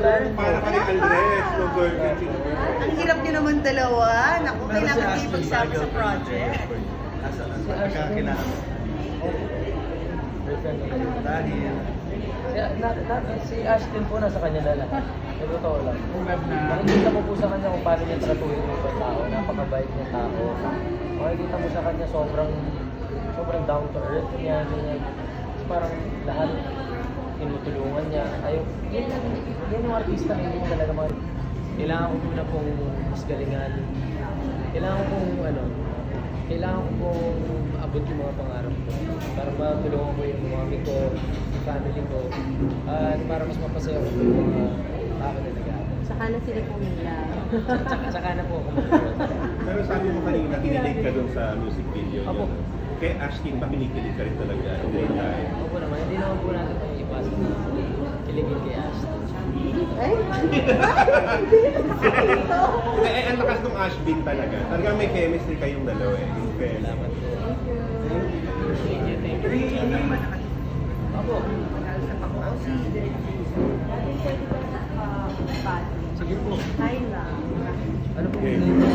Girlfriend. Para ka ni Andres, Ang hirap niyo naman dalawa. Naku, kailangan kayo Baguio, sa project. Asa Si sa Ashton. kakilala. Girlfriend ko. Dahil, Si, na, na, si Ashton po nasa kanya na lahat. Sa totoo lang. Makikita mo po sa kanya kung paano niya tratuhin yung ibang tao. Napakabait niya tao. Makikita mo sa kanya sobrang sobrang down to earth niya. Ganyan. Parang lahat tinutulungan niya. Ayaw, yun, yan yung artista na mo talaga mga kailangan ko muna pong mas galingan. Kailangan ko pong ano, kailangan ko pong abot yung mga pangarap ko para matulungan ko yung mami ko, yung family ko, at para mas mapasaya ko yung mga tao na nag-aaral. Saka na sila pumila. Tsaka, tsaka na po ako Pero sabi mo kanina, kinilig ka dun sa music video niya. Kay Ashkin ba kinikilig ka rin talaga? Hindi tayo. Opo naman, hindi naman po natin Ay, Eh, eh, ang lakas ng Ashbin talaga. Talagang may chemistry kayong dalawa eh. Yung fair. Salamat po. Thank you, thank you. Opo. Sige po. Ano po Okay.